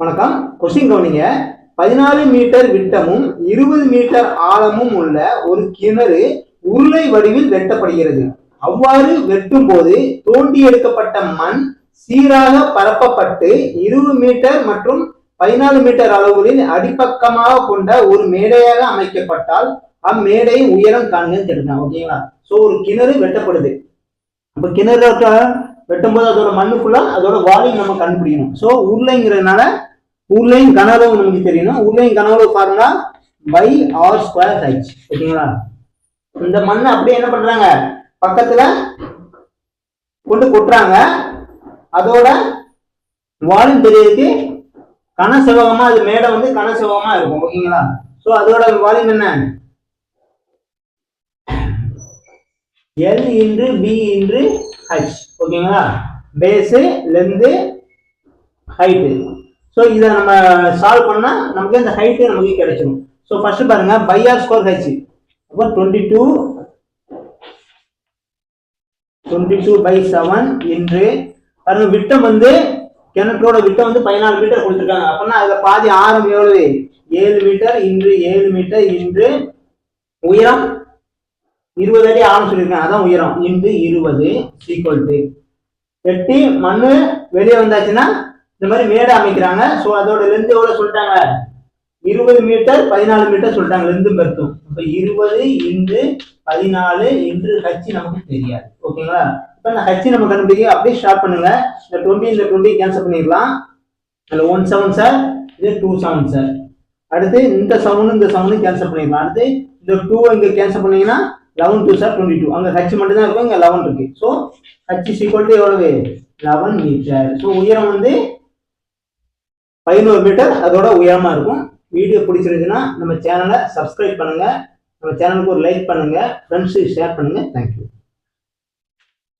வணக்கம். கொஸ்டின் கவனிங்க. பதினாலு மீட்டர் விட்டமும் இருபது மீட்டர் ஆழமும் உள்ள ஒரு கிணறு உருளை வடிவில் வெட்டப்படுகிறது. அவ்வாறு வெட்டும் போது தோண்டி எடுக்கப்பட்ட மண் சீராக பரப்பப்பட்டு இருபது மீட்டர் மற்றும் பதினாலு மீட்டர் அளவுகளில் அடிப்பக்கமாக கொண்ட ஒரு மேடையாக அமைக்கப்பட்டால் அம்மேடையின் உயரம் காண்கன்னு கேட்டுருக்காங்க ஓகேங்களா ஸோ ஒரு கிணறு வெட்டப்படுது. அப்போ கிணறு வெட்டும்போது அதோட மண்ணு அதோட வால்யூம் நம்ம கண்டுபிடிக்கணும். ஸோ உருளைங்கிறதுனால உருளையும் கனவளவு நமக்கு தெரியணும். உருளையும் கனவளவு formula pi r square h ஓகேங்களா? இந்த மண்ணை அப்படியே என்ன பண்றாங்க? பக்கத்துல கொண்டு கொட்டுறாங்க. அதோட வால்யூம் தெரியறதுக்கு கன செவகமா அது மேடை வந்து கன செவகமா இருக்கும். ஓகேங்களா? ஸோ அதோட வால்யூம் என்ன? எல் இன்று பி இன்று ஹச் ஓகேங்களா? பேஸு லென்த்து ஹைட்டு ஸோ இதை நம்ம சால்வ் பண்ணால் நமக்கு இந்த ஹைட்டு நமக்கு கிடைச்சிடும் ஸோ ஃபர்ஸ்ட் பாருங்க பை ஆர் ஸ்கோர் ஹச் அப்போ twenty two twenty two by seven into. பாருங்க விட்டம் வந்து கிணற்றோட விட்டம் வந்து பதினாலு மீட்டர் கொடுத்துருக்காங்க. அப்படின்னா அதில் பாதி ஆரம் எவ்வளவு? ஏழு மீட்டர் இன்று ஏழு மீட்டர் இன்று. உயரம் இருபது அடி ஆழம் சொல்லியிருக்காங்க. அதான் உயரம். இன்று இருபது ஈக்குவல் டு வெட்டி மண்ணு வெளியே வந்தாச்சுன்னா இந்த மாதிரி மேடை அமைக்கிறாங்க. ஸோ அதோட லென்த் எவ்வளோ சொல்லிட்டாங்க? இருபது மீட்டர் பதினாலு மீட்டர் சொல்லிட்டாங்க. லென்த்தும் பெருத்தும் இப்போ இருபது இன்று பதினாலு இன்று ஹச்சு நமக்கு தெரியாது. ஓகேங்களா? இப்போ அந்த ஹச்சு நம்ம கண்டுபிடிக்க அப்படியே ஸ்டார்ட் பண்ணுங்க. இந்த டுவெண்ட்டி இந்த டுவெண்ட்டி கேன்சல் பண்ணிடலாம். அதில் ஒன் செவன் சார் இது டூ செவன் சார் அடுத்து இந்த செவனு இந்த செவனு கேன்சல் பண்ணிடலாம். அடுத்து இந்த டூ இங்கே கேன்சல் பண்ணீங்கன்னா eleven two sir twenty two அங்கே ஹச் மட்டும் தான் இருக்கும்? இங்கே லெவன் இருக்கு. So h is equal to எவ்வளவு? லெவன் மீட்டர் ஸோ உயரம் வந்து பதினோரு மீட்டர் அதோட உயரமாக இருக்கும். வீடியோ பிடிச்சிருந்துச்சுன்னா நம்ம சேனலை சப்ஸ்கிரைப் பண்ணுங்கள் நம்ம சேனலுக்கு ஒரு லைக் பண்ணுங்க. ஃப்ரெண்ட்ஸுக்கு ஷேர் பண்ணுங்கள் தேங்க்யூ